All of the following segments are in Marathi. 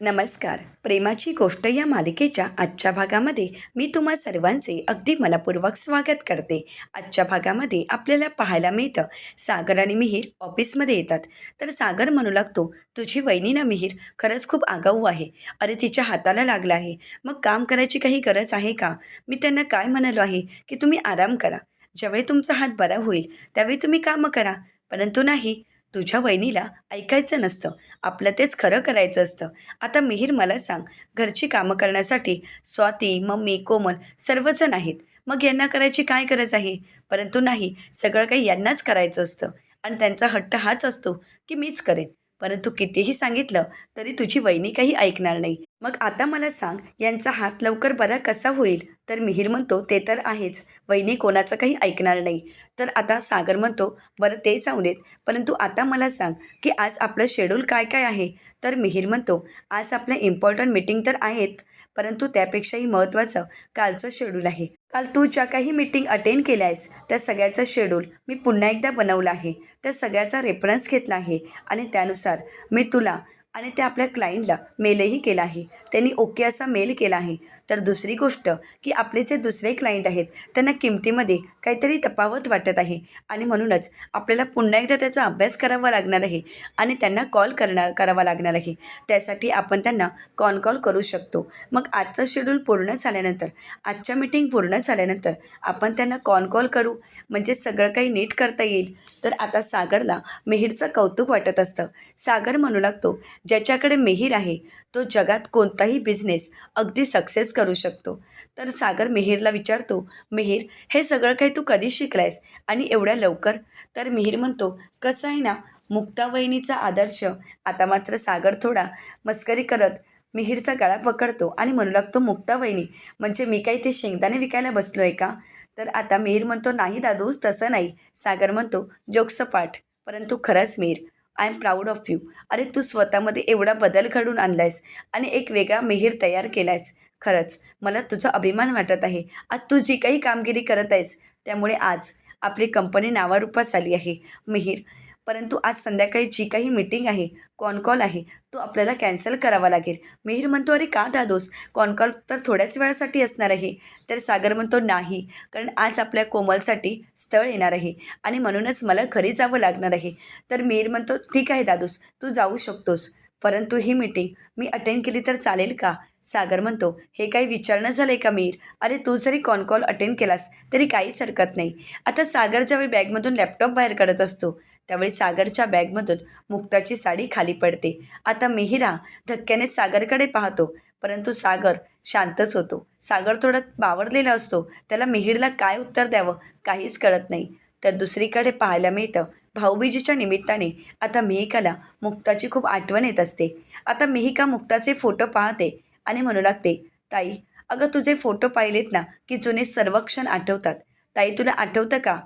नमस्कार. प्रेमाची गोष्ट या मालिकेच्या आजच्या भागामध्ये मी तुम्हा सर्वांचे अगदी मनपूर्वक स्वागत करते. आजच्या भागामध्ये आपल्याला पाहायला मिळतं सागर आणि मिहीर ऑफिसमध्ये येतात. तर सागर म्हणू लागतो तुझी वहिनी ना मिहीर खरंच खूप आगाऊ आहे. अरे तिच्या हाताला लागला आहे. मग काम करायची काही गरज आहे का? मी त्यांना काय म्हणालो आहे की तुम्ही आराम करा. ज्यावेळी तुमचा हात बरा होईल त्यावेळी तुम्ही कामं करा. परंतु नाही तुझ्या वहिनीला ऐकायचं नसतं. आपलं तेच खरं करायचं असतं. आता मिहीर मला सांग घरची कामं करण्यासाठी स्वाती मम्मी कोमल सर्वजण आहेत. मग यांना करायची काय गरज आहे? परंतु नाही सगळं काही यांनाच करायचं असतं. आणि त्यांचा हट्ट हाच असतो की मीच करेन. परंतु कितीही सांगितलं तरी तुझी वहिनी काही ऐकणार नाही. मग आता मला सांग यांचा हात लवकर बरा कसा होईल? तर मिहीर म्हणतो ते तर आहेच. वहिनी कोणाचं काही ऐकणार नाही. तर आता सागर म्हणतो बरं ते जाऊ देत. परंतु आता मला सांग की आज आपलं शेड्यूल काय काय आहे? तर मिहीर म्हणतो आज आपल्या इम्पॉर्टंट मीटिंग तर आहेत. परंतु त्यापेक्षाही महत्त्वाचं कालचं शेड्यूल आहे. काल तू ज्या काही मीटिंग अटेंड केल्या आहेस त्या सगळ्याचं शेड्यूल मी पुन्हा एकदा बनवलं आहे. त्या सगळ्याचा रेफरन्स घेतला आहे आणि त्यानुसार मी तुला आणि त्या आपल्या क्लायंटला मेलही केला आहे. त्यांनी ओके असा मेल केला आहे. तर दुसरी गोष्ट की आपले जे दुसरे क्लायंट आहेत त्यांना किमतीमध्ये काहीतरी तफावत वाटत आहे. आणि म्हणूनच आपल्याला पुन्हा एकदा त्याचा अभ्यास करावा लागणार आहे आणि त्यांना कॉल करणार करावा लागणार आहे. त्यासाठी आपण त्यांना कॉन कॉल करू शकतो. मग आजचं शेड्यूल पूर्ण झाल्यानंतर आजच्या मीटिंग पूर्ण झाल्यानंतर आपण त्यांना कॉन कॉल करू. म्हणजे सगळं काही नीट करता येईल. तर आता सागरला मिहीरचं कौतुक वाटत असतं. सागर म्हणू लागतो ज्याच्याकडे मिहीर आहे तो जगात कोणताही बिझनेस अगदी सक्सेस करू शकतो. तर सागर मिहीरला विचारतो मिहीर हे सगळं काही तू कधी शिकलायस? आणि एवढ्या लवकर? तर मिहीर म्हणतो कसं आहे ना मुक्तावहिनीचा आदर्श आता मात्र सागर थोडा मस्करी करत मिहीरचा गळा पकडतो आणि म्हणू लागतो मुक्तावहिनी म्हणजे मी काही ते शेंगदाणे विकायला बसलो आहे का? तर आता मिहीर म्हणतो नाही दादूस तसं नाही. सागर म्हणतो जोक्सपाठ परंतु खरंच Mihir I am proud of you अरे तू स्वतःमध्ये एवढा बदल घडून आणलायस आणि एक वेगळा मिहीर तयार केलायस. खरंच मला तुझा अभिमान वाटत आहे. आज तू जी काही कामगिरी करत आहेस त्यामुळे आज आपली कंपनी नावारूपास आली आहे. मिहीर परंतु आज संध्याकाळी जी काही मीटिंग आहे कॉन कॉल आहे तो आपल्याला कॅन्सल करावा लागेल. मिहीर म्हणतो अरे का दादोस? कॉन कॉल तर थोड्याच वेळासाठी असणार आहे. तर सागर म्हणतो नाही कारण आज आपल्या कोमलसाठी स्थळ येणार आहे आणि म्हणूनच मला घरी जावं लागणार आहे. तर मिहीर म्हणतो ठीक आहे दादोस तू जाऊ शकतोस परंतु ही मीटिंग मी अटेंड केली तर चालेल का? सागर म्हणतो हे काही विचारणं झालं आहे का मीर अरे तू जरी कॉन कॉल अटेंड केलास तरी काहीच हरकत नाही. आता सागर ज्यावेळी बॅगमधून लॅपटॉप बाहेर काढत असतो त्यावेळी सागरच्या बॅगमधून मुक्ताची साडी खाली पडते. आता मिहिरा धक्क्याने सागरकडे पाहतो परंतु सागर शांतच होतो. सागर थोडा बावरलेला असतो. त्याला मिहिरला काय उत्तर द्यावं काहीच कळत नाही. तर दुसरीकडे पाहायला मिळतं भाऊबीजेच्या निमित्ताने आता मिहिकाला मुक्ताची खूप आठवण येत असते. आता मिहिका मुक्ताचे फोटो पाहते आणि म्हणू लागते ताई अगं तुझे फोटो पाहिलेत ना की जुने सर्व क्षण आठवतात. ताई तुला आठवतं का?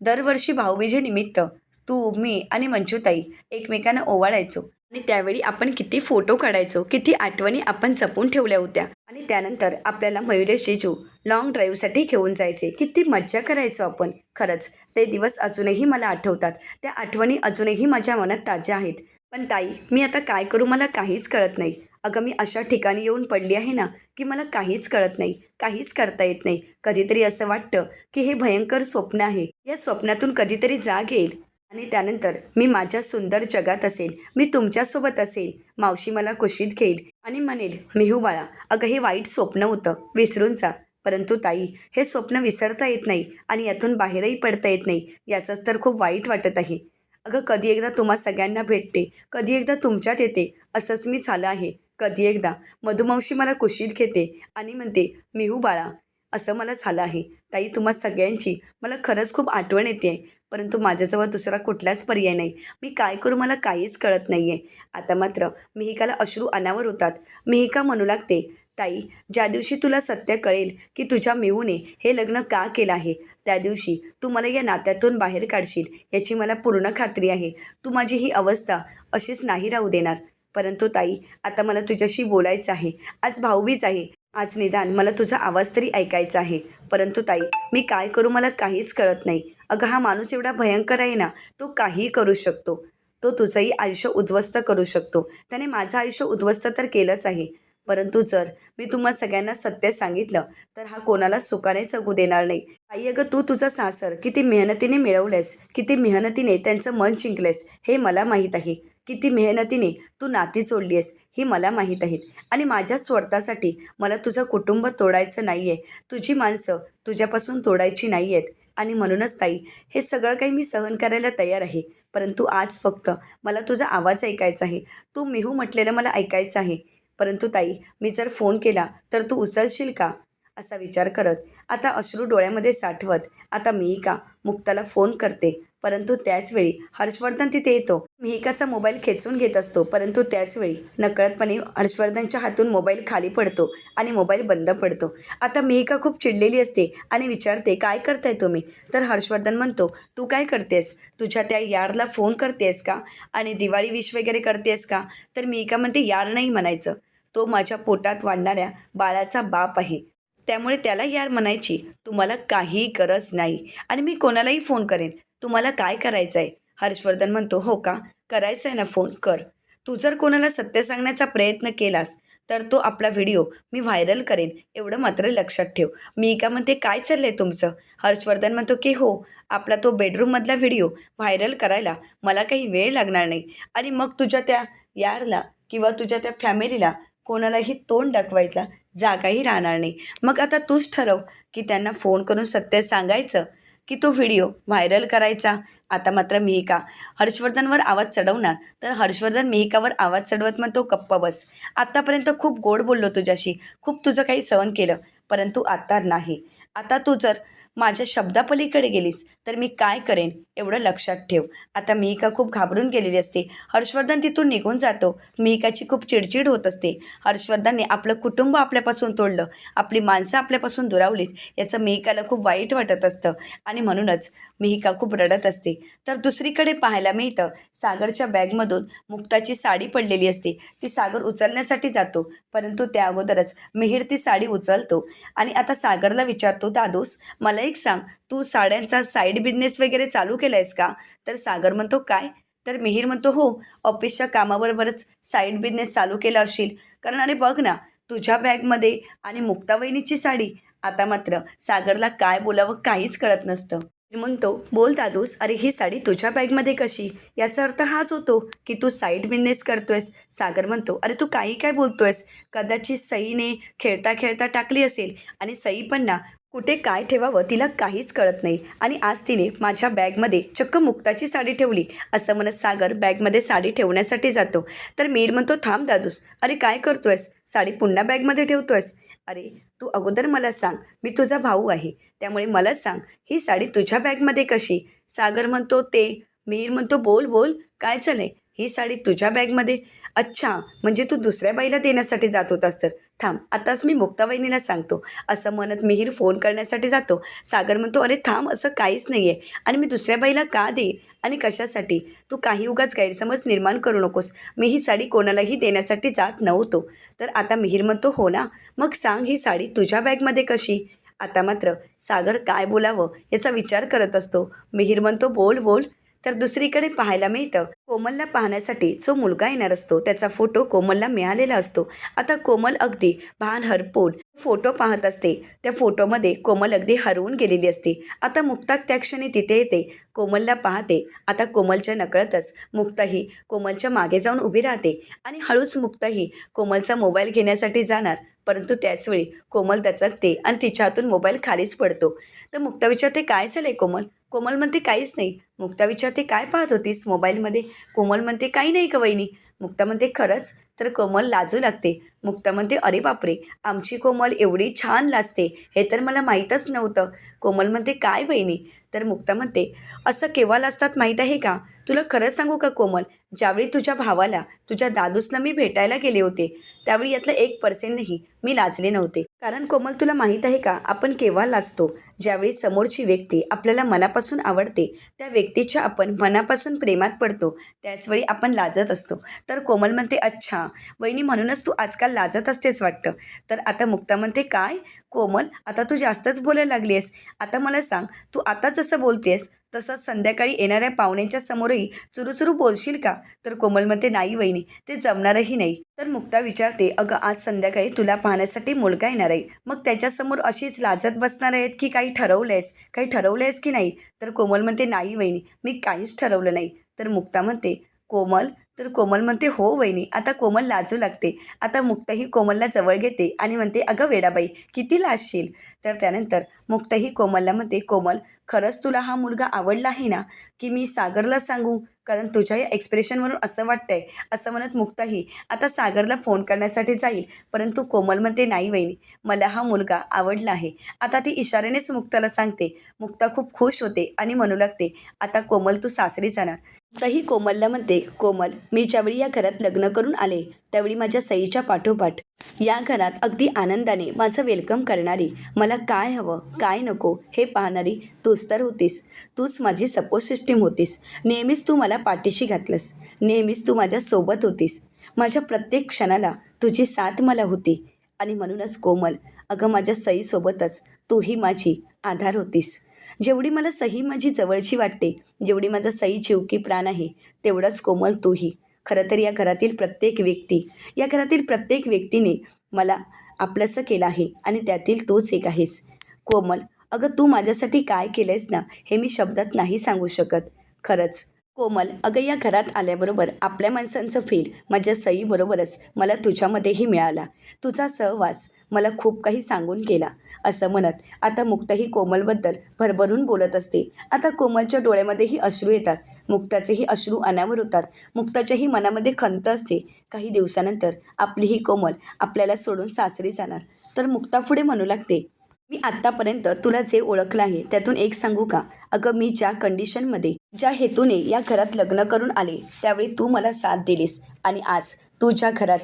दरवर्षी भाऊबीजेनिमित्त तू मी आणि मंजूताई एकमेकांना ओवाळायचो. आणि त्यावेळी आपण किती फोटो काढायचो किती आठवणी आपण जपून ठेवल्या होत्या. आणि त्यानंतर आपल्याला मयुरेश जेजू लॉंग ड्राईव्हसाठी घेऊन जायचे. किती मज्जा करायचो आपण. खरंच ते दिवस अजूनही मला आठवतात. त्या आठवणी अजूनही माझ्या मनात ताज्या आहेत. पण ताई मी आता काय करू मला काहीच कळत नाही. अगं मी अशा ठिकाणी येऊन पडली आहे ना की मला काहीच कळत नाही काहीच करता येत नाही. कधीतरी असं वाटतं की हे भयंकर स्वप्न आहे. या स्वप्नातून कधीतरी जाग येईल. आणि त्यानंतर मी माझ्या सुंदर जगात असेल मी तुमच्यासोबत असेल मावशी मला कुशीत घेईल आणि म्हणेल मिहू बाळा अगं हे वाईट स्वप्न होतं. विसरून जा. परंतु ताई हे स्वप्न विसरता येत नाही आणि यातून बाहेरही पडता येत नाही. याचंच तर खूप वाईट वाटत आहे. अगं कधी एकदा तुम्हा सगळ्यांना भेटते. कधी एकदा तुमच्यात येते. असंच मी झालं आहे. कधी एकदा मधुमावशी मला कुशीत घेते आणि म्हणते मिहू बाळा. असं मला झालं आहे. ताई तुम्हा सगळ्यांची मला खरंच खूप आठवण येते. आहे परंतु माझ्याजवळ दुसरा कुठलाच पर्याय नाही. मी काय करू मला काहीच कळत नाही आहे आता मात्र मिहिकाला अश्रू अनावर होतात. मिहिका म्हणू लागते ताई ज्या दिवशी तुला सत्य कळेल की तुझ्या मिहूने हे लग्न का केलं आहे त्या दिवशी तू मला या नात्यातून बाहेर काढशील याची मला पूर्ण खात्री आहे. तू माझी ही अवस्था अशीच नाही राहू देणार. परंतु ताई आता मला तुझ्याशी बोलायचं आहे. आज भाऊबीज आहे. आज निदान मला तुझा आवाज तरी ऐकायचा आहे. परंतु ताई मी काय करू मला काहीच कळत नाही. अगं हा माणूस एवढा भयंकर आहे ना तो काहीही करू शकतो. तो तुझंही आयुष्य उद्ध्वस्त करू शकतो. त्याने माझं आयुष्य उद्ध्वस्त तर केलंच आहे. परंतु जर मी तुम्हा सगळ्यांना सत्य सांगितलं तर हा कोणाला सुखाने जगू देणार नाही. आई अगं तू तुझं सासर किती मेहनतीने मिळवलेस किती मेहनतीने त्यांचं मन जिंकलेस हे मला माहीत आहे. किती मेहनतीने तू नाती जोडली आहेस ही मला माहीत आहे. आणि माझ्या स्वार्थासाठी मला तुझं कुटुंब तोडायचं नाही आहे तुझी माणसं तुझ्यापासून तोडायची नाही आहेत आणि म्हणूनच ताई हे सगळं काही मी सहन करायला तयार आहे. परंतु आज फक्त मला तुझा आवाज ऐकायचा आहे. तू मेहू म्हटलेलं मला ऐकायचं आहे. परंतु ताई मी जर फोन केला तर तू उचलशील का? असा विचार करत आता अश्रू डोळ्यामध्ये साठवत आता मिहिका मुक्ताला फोन करते. परंतु त्याचवेळी हर्षवर्धन तिथे येतो. मिहिकाचा मोबाईल खेचून घेत असतो. परंतु त्याचवेळी नकळतपणे हर्षवर्धनच्या हातून मोबाईल खाली पडतो आणि मोबाईल बंद पडतो. आता मिहिका खूप चिडलेली असते आणि विचारते काय करताय तुम्ही? तर हर्षवर्धन म्हणतो तू काय करतेस? तुझ्या त्या यारला फोन करतेस का? आणि दिवाळी विश वगैरे करतेस का? तर मिहिका म्हणते यार नाही म्हणायचं. तो माझ्या पोटात वाढणाऱ्या बाळाचा बाप आहे. त्यामुळे त्याला यार म्हणायची तुम्हाला काही गरज नाही आणि मी कोणालाही फोन करेन. तुम्हाला काय करायचं आहे हर्षवर्धन म्हणतो हो का? करायचं आहे ना फोन कर. तू जर कोणाला सत्य सांगण्याचा प्रयत्न केलास तर तो आपला व्हिडिओ मी व्हायरल करेन. एवढं मात्र लक्षात ठेव. मी का म्हणते काय चाललं आहे तुमचं? हर्षवर्धन म्हणतो की हो आपला तो बेडरूममधला व्हिडिओ व्हायरल करायला मला काही वेळ लागणार नाही. आणि मग तुझ्या त्या यारला किंवा तुझ्या त्या फॅमिलीला कोणालाही तोंड दाखवायचा जागाही राहणार नाही. मग आता तूच ठरव की त्यांना फोन करून सत्य सांगायचं की तो व्हिडिओ व्हायरल करायचा. आता मात्र मिहिका हर्षवर्धनवर आवाज चढवणार. तर हर्षवर्धन मिहिकावर आवाज चढवत मग तो गप्प बस. आत्तापर्यंत खूप गोड बोललो तुझ्याशी. खूप तुझं काही सहन केलं परंतु आता नाही. आता तू जर माझ्या शब्दापलीकडे गेलीस तर मी काय करेन एवढं लक्षात ठेव. आता मिहिका खूप घाबरून गेलेली असते? हर्षवर्धन तिथून निघून जातो. मिहिकाची खूप चिडचिड होत असते. हर्षवर्धनने आपलं कुटुंब आपल्यापासून तोडलं. आपली माणसं आपल्यापासून दुरावलीत. याचं मिहिकाला खूप वाईट वाटत असतं. आणि म्हणूनच मिहिका खूप रडत असते. तर दुसरीकडे पाहायला मिळतं सागरच्या बॅगमधून मुक्ताची साडी पडलेली असते. ती सागर उचलण्यासाठी जातो परंतु त्या अगोदरच मिहीर ती साडी उचलतो. आणि आता सागरला विचारतो दादूस मला एक सांग तू साड्यांचा साईड बिझनेस वगैरे चालू केला आहेस का? तर सागर म्हणतो काय? तर मिहीर म्हणतो हो ऑफिसच्या कामाबरोबरच साईड बिझनेस चालू केला असशील. कारण अरे बघ ना तुझ्या बॅगमध्ये आणि मुक्तावहिनीची साडी आता मात्र सागरला काय बोलावं काहीच कळत नसतं. म्हणतो बोल दादूस अरे ही साडी तुझ्या बॅगमध्ये कशी? याचा अर्थ हाच होतो की तू साईड बिझनेस करतोयस. सागर म्हणतो अरे तू काही काय बोलतोयस? कदाचित सईने खेळता खेळता टाकली असेल आणि सई पण ना कुठे काय ठेवावं तिला काहीच कळत नाही. आणि आज तिने माझ्या बॅगमध्ये चक्क मुक्ताची साडी ठेवली असं म्हणत सागर बॅगमध्ये साडी ठेवण्यासाठी जातो. तर मीर म्हणतो थांब दादूस अरे काय करतोयस? साडी पुन्हा बॅगमध्ये ठेवतोयस? अरे तू अगोदर मला सांग मी तुझा भाऊ आहे. त्यामुळे मला सांग ही साडी तुझ्या बॅगमध्ये कशी? सागर म्हणतो ते. मीर म्हणतो बोल बोल काय झालं ही साडी तुझ्या बॅगमध्ये? अच्छा म्हणजे तू दुसऱ्या बाईला देण्यासाठी जात होतास तर. थांब आताच मी मुक्ताबाईनीला सांगतो. असं म्हणत मिहीर फोन करण्यासाठी जातो. सागर म्हणतो अरे थांब असं काहीच नाही आहे आणि मी दुसऱ्या बाईला का देईन? आणि कशासाठी? तू काही उगाच गैरसमज निर्माण करू नकोस. मी ही साडी कोणालाही देण्यासाठी जात नव्हतो. तर आता मिहीर म्हणतो हो ना. मग सांग ही साडी तुझ्या बॅगमध्ये कशी? आता मात्र सागर काय बोलावं याचा विचार करत असतो. मिहीर म्हणतो बोल बोल. तर दुसरीकडे पाहायला मिळतं कोमलला पाहण्यासाठी जो मुलगा येणार असतो त्याचा फोटो कोमलला मिळालेला असतो. आता कोमल अगदी भान हरपून फोटो पाहत असते. त्या फोटोमध्ये कोमल अगदी हरवून गेलेली असते. आता मुक्ताक त्या क्षणी तिथे येते. कोमलला पाहते. आता कोमलच्या नकळतच मुक्ताही कोमलच्या मागे जाऊन उभी राहते. आणि हळूच मुक्ताही कोमलचा मोबाईल घेण्यासाठी जाणार. परंतु त्याचवेळी कोमल दचकते आणि तिच्या हातून मोबाईल खालीच पडतो. तर मुक्ता विचारते काय झालं कोमल? कोमल म्हणते काहीच नाही. मुक्ता विचारते काय पाहत होतीस मोबाईलमध्ये? कोमल म्हणते काही नाही का वहिनी. मुक्ता म्हणते खरंच? तर कोमल लाजू लागते. मुक्ता म्हणते अरे बापरे आमची कोमल एवढी छान लाजते हे तर मला माहीतच नव्हतं. कोमल म्हणते काय वहिनी? तर मुक्ता म्हणते असं केव्हा लाजतात माहीत आहे का? तुला खरंच सांगू का कोमल? ज्यावेळी तुझ्या भावाला तुझ्या दादूसला मी भेटायला गेले होते त्यावेळी यातलं एक पर्सेंटही मी लाजले नव्हते. कारण कोमल तुला माहीत आहे का? आपण केव्हा लाजतो? ज्यावेळी समोरची व्यक्ती आपल्याला मनापासून आवडते त्या व्यक्तीच्या आपण मनापासून प्रेमात पडतो त्याचवेळी आपण लाजत असतो. तर कोमल म्हणते अच्छा वहिनी म्हणूनच तू आजकाल लाजत असतेच वाटतं. तर आता मुक्ता म्हणते काय? कोमल आता तू जास्तच बोलायला लागली आहेस आता मला सांग तू आता जसं बोलतेस तसंच संध्याकाळी येणाऱ्या पाहुण्यांच्या समोरही चुरूचुरू बोलशील का? तर कोमल म्हणते नाही वहिनी ते जमणारही नाही. तर मुक्ता विचारते अगं आज संध्याकाळी तुला पाहण्यासाठी मुलगा येणार आहे. मग त्याच्यासमोर अशीच लाजत बसणार आहेत की काही ठरवलं आहेस काही ठरवलं आहेस की नाही? तर कोमल म्हणते नाही वहिनी मी काहीच ठरवलं नाही. तर मुक्ता म्हणते कोमल तर कोमल म्हणते हो वहिनी आता कोमल लाजू लागते. आता मुक्ताही कोमलला जवळ घेते आणि म्हणते अगं वेडाबाई किती लाजशील? तर त्यानंतर मुक्ताही कोमलला म्हणते कोमल खरंच तुला हा मुलगा आवडला आहे ना? की मी सागरला सांगू? कारण तुझ्या या एक्सप्रेशनवरून असं वाटतंय असं म्हणत मुक्ताही आता सागरला फोन करण्यासाठी जाईल. परंतु कोमल म्हणते नाही वहिनी मला हा मुलगा आवडला आहे. आता ती इशाऱ्यानेच मुक्ताला सांगते. मुक्ता खूप खुश होते आणि म्हणू लागते आता कोमल तू सासरी जाणार. तही कोमलला म्हणते कोमल मी ज्यावेळी या घरात लग्न करून आले त्यावेळी माझ्या सईच्या पाठोपाठ. या घरात अगदी आनंदाने माझं वेलकम करणारी मला काय हवं काय नको हे पाहणारी तूच तर होतीस. तूच माझी सपोर्ट सिस्टीम होतीस. नेहमीच तू मला पाठीशी घातलंस. नेहमीच तू माझ्या सोबत होतीस. माझ्या प्रत्येक क्षणाला तुझी साथ मला होती. आणि म्हणूनच कोमल अगं माझ्या सईसोबतच तूही माझी आधार होतीस. जेवढी मला सही माझी जवळची वाटते जेवढी माझा सई चिवकी प्राण आहे तेवढंच कोमल तूही. खरं तर या घरातील प्रत्येक व्यक्ती या घरातील प्रत्येक व्यक्तीने मला आपलंसं केलं आहे आणि त्यातील तूच एक आहेस. कोमल अगं तू माझ्यासाठी काय केलंयस ना हे मी शब्दात नाही सांगू शकत. खरंच कोमल अगं या घरात आल्याबरोबर आपल्या माणसांचं फील माझ्या सईबरोबरच मला तुझ्यामध्येही मिळाला. तुझा सहवास मला खूप काही सांगून गेला. असं म्हणत आता मुक्ताही कोमलबद्दल भरभरून बोलत असते. आता कोमलच्या डोळ्यामध्येही अश्रू येतात. मुक्ताचेही अश्रू अनावर होतात. मुक्ताच्याही मनामध्ये खंत असते. काही दिवसानंतर आपली ही कोमल आपल्याला सोडून सासरी जाणार. तर मुक्ता पुढे म्हणू लागते मी आत्तापर्यंत तुला जे ओळखलं आहे त्यातून एक सांगू का? अगं मी ज्या कंडिशनमध्ये ज्या हेतूने या घरात लग्न करून आले त्यावेळी तू मला साथ दिलीस आणि आज तू ज्या घरात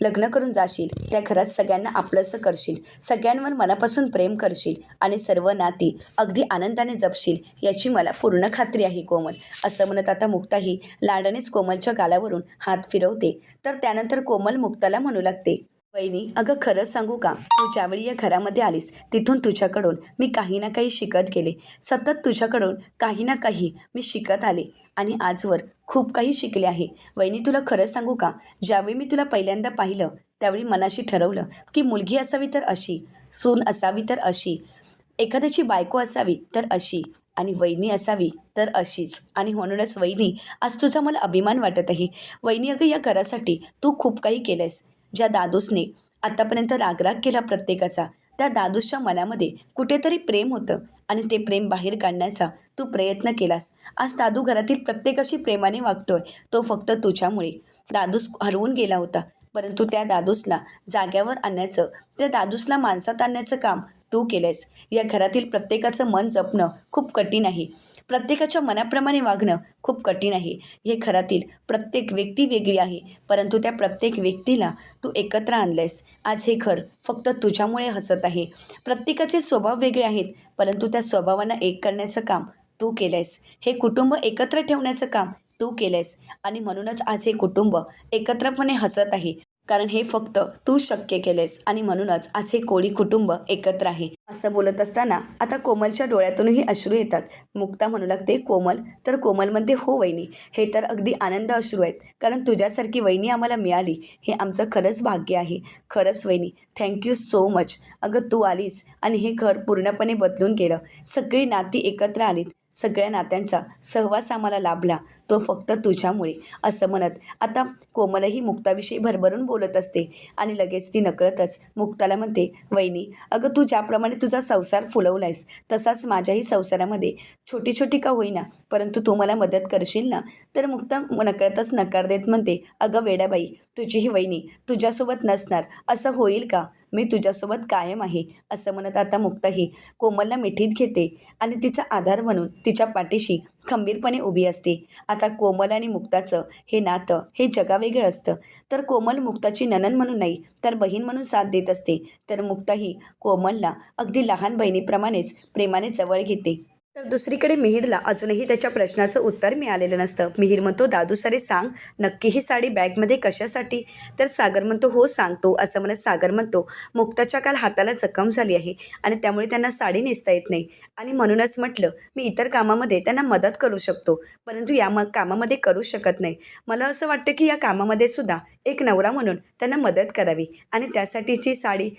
लग्न करून जाशील. त्या घरात सगळ्यांना आपलंसं करशील. सगळ्यांवर मनापासून प्रेम करशील आणि सर्व नाती अगदी आनंदाने जपशील याची मला पूर्ण खात्री आहे कोमल. असं म्हणत आता मुक्ताही लाडानेच कोमलच्या गालावरून हात फिरवते. तर त्यानंतर कोमल मुक्ताला म्हणू लागते वहिनी अगं खरंच सांगू का? तू ज्यावेळी या घरामध्ये आलीस तिथून तुझ्याकडून मी काही ना काही शिकत गेले. सतत तुझ्याकडून काही ना काही मी शिकत आले आणि आजवर खूप काही शिकले आहे. वहिनी तुला खरंच सांगू का? ज्यावेळी मी तुला पहिल्यांदा पाहिलं त्यावेळी मनाशी ठरवलं की मुलगी असावी तर अशी सून असावी तर अशी एखाद्याची बायको असावी तर अशी आणि वहिनी असावी तर अशीच. आणि म्हणूनच वहिनी आज तुझा मला अभिमान वाटत आहे. वहिनी अगं या घरासाठी तू खूप काही केलंयस. ज्या दादूसने आत्तापर्यंत रागराग केला प्रत्येकाचा त्या दादूसच्या मनामध्ये कुठेतरी प्रेम होतं आणि ते प्रेम बाहेर काढण्याचा तू प्रयत्न केलास. आज दादू घरातील प्रत्येकाशी प्रेमाने वागतोय तो फक्त तुझ्यामुळे. दादूस हरवून गेला होता परंतु त्या दादूसला जाग्यावर आणण्याचं त्या दादूसला माणसात आणण्याचं काम तू केलंयस. या घरातील प्रत्येकाचं मन जपणं खूप कठीण आहे. प्रत्येकाच्या मनाप्रमाणे वागणं खूप कठीण आहे. हे घरातील प्रत्येक व्यक्ती वेगळी आहे परंतु त्या प्रत्येक व्यक्तीला तू एकत्र आणलंयस. आज हे घर फक्त तुझ्यामुळे हसत आहे. प्रत्येकाचे स्वभाव वेगळे आहेत परंतु त्या स्वभावांना एक करण्याचं काम तू केलंयस. हे कुटुंब एकत्र ठेवण्याचं काम तू केलंयस. आणि म्हणूनच आज हे कुटुंब एकत्रपणे हसत आहे. कारण हे फक्त तू शक्य केलेस आणि म्हणूनच आज हे कोळी कुटुंब एकत्र आहे. असं बोलत असताना आता कोमलच्या डोळ्यातूनही अश्रू येतात. मुक्ता म्हणू लागते कोमल तर कोमल म्हणते हो वहिनी. हे तर अगदी आनंद अश्रू आहेत. कारण तुझ्यासारखी वहिनी आम्हाला मिळाली. हे आमचं खरंच भाग्य आहे. खरंच वहिनी थँक्यू सो मच अगं तू आलीस आणि हे घर पूर्णपणे बदलून गेलं. सगळी नाती एकत्र आलीत. सगळ्या नात्यांचा सहवास आम्हाला लाभला. तो फक्त तुझ्यामुळे. असं म्हणत आता कोमलही मुक्ताविषयी भरभरून बोलत असते आणि लगेच ती नकळतच मुक्ताला म्हणते वहिनी अगं तू ज्याप्रमाणे तुझा संसार फुलवलायस तसाच माझ्याही संसारामध्ये छोटी छोटी का होईना परंतु तू मला मदत करशील ना? तर मुक्ता नकळतच नकार देत म्हणते अगं वेडाबाई तुझी ही वहिनी तुझ्यासोबत नसणार असं होईल का? मी तुझ्यासोबत कायम आहे असं म्हणत आता मुक्ताही कोमलला मिठीत घेते आणि तिचा आधार म्हणून तिच्या पाठीशी खंबीरपणे उभी असते. आता कोमल आणि मुक्ताचं हे नातं हे जगावेगळं असतं. तर कोमल मुक्ताची ननन म्हणून नाही तर बहीण म्हणून साथ देत असते. तर मुक्ताही कोमलला अगदी लहान बहिणीप्रमाणेच प्रेमाने जवळ घेते. तर दुसरीकडे मिहीरला अजूनही त्याच्या प्रश्नाचं उत्तर मिळालेलं नसतं. मिहीर म्हणतो दादू सरे सांग नक्की ही साडी बॅगमध्ये कशासाठी? तर सागर म्हणतो हो सांगतो असं म्हणत सागर म्हणतो मुक्ताच्या काल हाताला जखम झाली आहे आणि त्यामुळे त्यांना साडी नेसता येत नाही. आणि म्हणूनच म्हटलं मी इतर कामामध्ये त्यांना मदत करू शकतो परंतु या म कामामध्ये करू शकत नाही. मला असं वाटतं की या कामामध्ये सुद्धा एक नवरा म्हणून त्यांना मदत करावी आणि त्यासाठीची साडी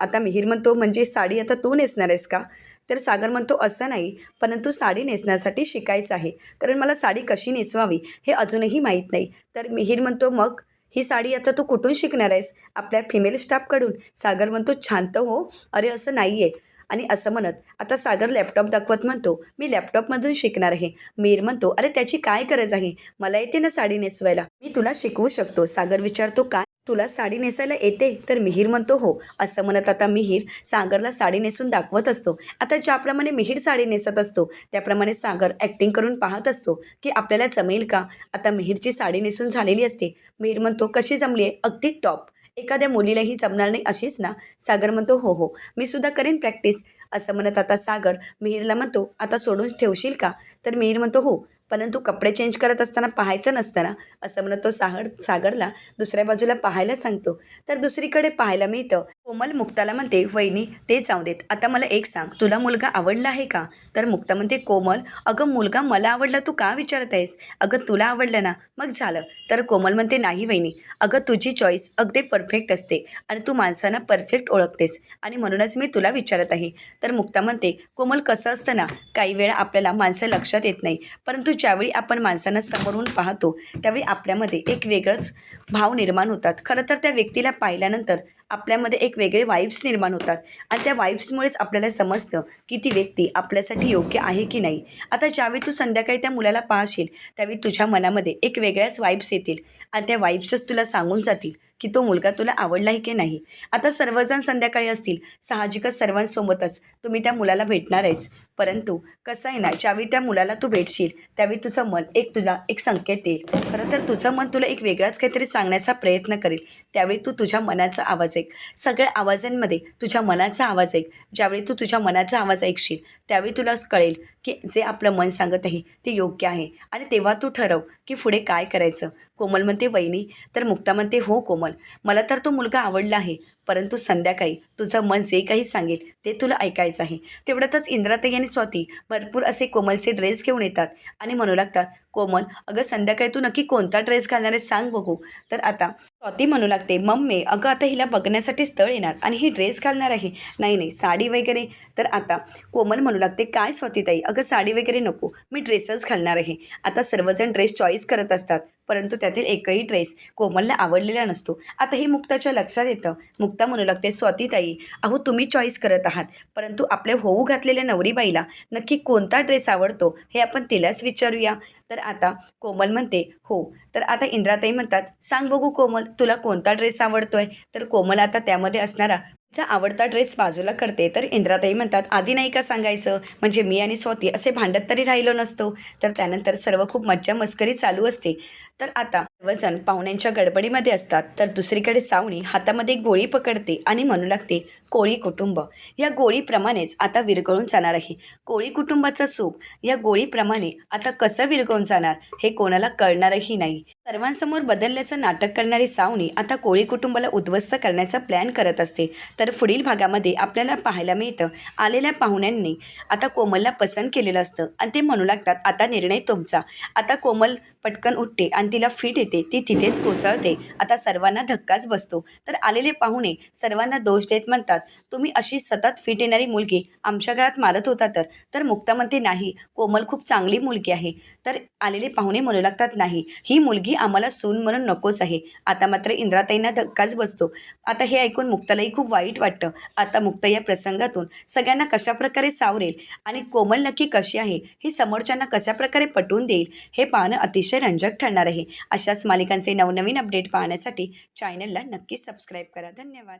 आता मिहीर म्हणतो म्हणजे साडी आता तू नेसणार आहेस का? तर सागर म्हणतो असं नाही परंतु साडी नेसण्यासाठी शिकायचं आहे. कारण मला साडी कशी नेसवावी हे अजूनही माहीत नाही. तर मिहीर म्हणतो मग ही साडी आता तू कुठून शिकणार आहेस? आपल्या फिमेल स्टाफकडून सागर म्हणतो छान तर हो. अरे असं नाही आहे आणि असं म्हणत आता सागर लॅपटॉप दाखवत म्हणतो मी लॅपटॉपमधून शिकणार आहे. मीर म्हणतो अरे त्याची काय गरज आहे? मला येते ना साडी नेसवायला. मी तुला शिकवू शकतो. सागर विचारतो काय तुला साडी नेसायला येते तर मिहीर म्हणतो हो असं म्हणत आता मिहीर सागरला साडी नेसून दाखवत असतो. आता ज्याप्रमाणे मिहीर साडी नेसत असतो त्याप्रमाणे सागर ॲक्टिंग करून पाहत असतो की आपल्याला जमेल का? आता मिहीरची साडी नेसून झालेली असते. मिहीर म्हणतो कशी जमली आहे? अगदी टॉप एखाद्या मुलीलाही जमणार नाही अशीच ना? सागर म्हणतो हो हो. मी सुद्धा करेन प्रॅक्टिस असं म्हणत आता सागर मिहीरला म्हणतो आता सोडून ठेवशील का? तर मिहीर म्हणतो हो. परंतु कपडे चेंज करत असताना पाहायचं नसताना असं म्हणत तो सागर सागरला दुसऱ्या बाजूला पाहायला सांगतो. तर दुसरीकडे पाहायला मिळतं. कोमल मुक्ताला म्हणते वहिनी ते जाऊ देत. आता मला एक सांग. तुला मुलगा आवडला आहे का? तर मुक्ता म्हणते कोमल अगं मुलगा मला आवडला. तू का विचारत आहेस अगं तुला आवडलं ना. मग झालं. तर कोमल म्हणते नाही वहिनी. अगं तुझी चॉईस अगदी परफेक्ट असते. आणि तू माणसांना परफेक्ट ओळखतेस. आणि म्हणूनच मी तुला विचारत आहे. तर मुक्ता म्हणते कोमल कसं असतं ना? काही वेळा आपल्याला माणसं लक्षात येत नाही. परंतु ज्यावेळी आपण माणसांना समोरून पाहतो त्यावेळी आपल्यामध्ये एक वेगळंच भाव निर्माण होतात. खरं तर त्या व्यक्तीला पाहिल्यानंतर आपल्यामध्ये एक वेगळे वाईब्स निर्माण होतात. आणि त्या वाईब्समुळेच आपल्याला समजतं की ती व्यक्ती आपल्यासाठी योग्य आहे की नाही. आता ज्यावेळी तू संध्याकाळी त्या मुलाला पाहशील त्यावेळी तुझ्या मनामध्ये एक वेगळ्याच वाईब्स येतील. आणि त्या वाईब्सच तुला सांगून जातील की तो मुलगा तुला आवडला आहे की नाही. आता सर्वजण संध्याकाळी असतील साहजिकच सर्वांसोबतच तुम्ही त्या मुलाला भेटणार आहेस. परंतु कसं आहे ना ज्यावेळी त्या मुलाला तू भेटशील त्यावेळी तुझं मन एक तुला एक संकेत येईल. खरं तर तुझं मन तुला एक वेगळाच काहीतरी सांगण्याचा प्रयत्न करेल. त्यावेळी तू तुझ्या मनाचा आवाज ऐक. सगळ्या आवाजांमध्ये तुझ्या मनाचा आवाज ऐक. ज्यावेळी तू तुझ्या मनाचा आवाज ऐकशील त्यावेळी तुला कळेल की जे आपलं मन सांगत आहे ते योग्य आहे. आणि तेव्हा तू ठरव की पुढे काय करायचं. कोमल म्हणते वहिनी. तर मुक्ता म्हणते हो कोमल. मला तर तो मुलगा आवडला आहे. परंतु संध्याकाळी तुझं मन जे काही सांगेल ते तुला ऐकायचं आहे. तेवढ्यातच इंद्राताई आणि स्वाती भरपूर असे कोमलचे ड्रेस घेऊन येतात आणि म्हणू लागतात कोमल अगं संध्याकाळी तू नक्की कोणता ड्रेस घालणार आहे सांग बघू. तर आता स्वाती म्हणू लागते मम्मी अगं आता हिला बघण्यासाठी स्थळ येणार आणि ही ड्रेस घालणार आहे. नाही नाही साडी वगैरे. तर आता कोमल म्हणू लागते काय स्वातीताई? अगं साडी वगैरे नको. मी ड्रेसच घालणार आहे. आता सर्वजण ड्रेस चॉईस करत असतात परंतु त्यातील एकही ड्रेस कोमलला आवडलेला नसतो. आता हे मुक्ताच्या लक्षात येतं. मुक्ता म्हणू लागते स्वातीताई अहो तुम्ही चॉईस करत आहात परंतु आपल्या होऊ घातलेल्या नवरीबाईला नक्की कोणता ड्रेस आवडतो हे आपण तिलाच विचारूया. तर आता कोमल म्हणते हो. तर आता इंद्राताई म्हणतात सांग बघू कोमल तुला कोणता ड्रेस आवडतोय? तर कोमल आता त्यामध्ये असणारा चा आवडता ड्रेस बाजूला करते. तर इंद्राताई म्हणतात आधी नाही का सांगायचं? म्हणजे मी आणि स्वाती असे भांडत तरी राहिलो नसतो. तर त्यानंतर सर्व खूप मज्जा मस्करी चालू असते. तर आता सर्वजण पाहुण्यांच्या गडबडीमध्ये असतात तर दुसरीकडे सावणी हातामध्ये गोळी पकडते आणि म्हणू लागते कोळी कुटुंब या गोळीप्रमाणेच आता विरघळून जाणार आहे. कोळी कुटुंबाचं सुख या गोळीप्रमाणे आता कसं विरघळून जाणार हे कोणाला कळणारही नाही. सर्वांसमोर बदलल्याचं नाटक करणारी सावणी आता कोळी कुटुंबाला उद्ध्वस्त करण्याचा प्लॅन करत असते. तर पुढील भागामध्ये आपल्याला पाहायला मिळतं आलेल्या पाहुण्यांनी आता कोमलला पसंत केलेलं असतं. आणि ते म्हणू लागतात आता निर्णय तुमचा. आता कोमल पटकन उठते आणि तिला फिट येते ती तिथेच कोसळते. आता सर्वांना धक्काच बसतो. तर आलेले पाहुणे सर्वांना दोष देत म्हणतात तुम्ही अशी सतत फिट येणारी मुलगी आमच्या घरात मारत होता तर. तर मुक्ता म्हणते नाही. कोमल खूप चांगली मुलगी आहे. तर आलेले पाहुणे म्हणू लागतात नाही. ही मुलगी आम्हाला सून म्हणून नकोच आहे. आता मात्र इंद्राताईंना धक्काच बसतो. आता हे ऐकून मुक्तालाही खूप वाईट वाटतं. आता मुक्ता या प्रसंगातून सगळ्यांना कशाप्रकारे सावरेल आणि कोमल नक्की कशी आहे ही समोरच्यांना कशाप्रकारे पटवून देईल हे पाहणं अतिशय रंजक ठरणार आहे. अशाच मालिकांचे नवनवीन अपडेट पाहण्यासाठी चॅनलला नक्कीच सबस्क्राईब करा. धन्यवाद.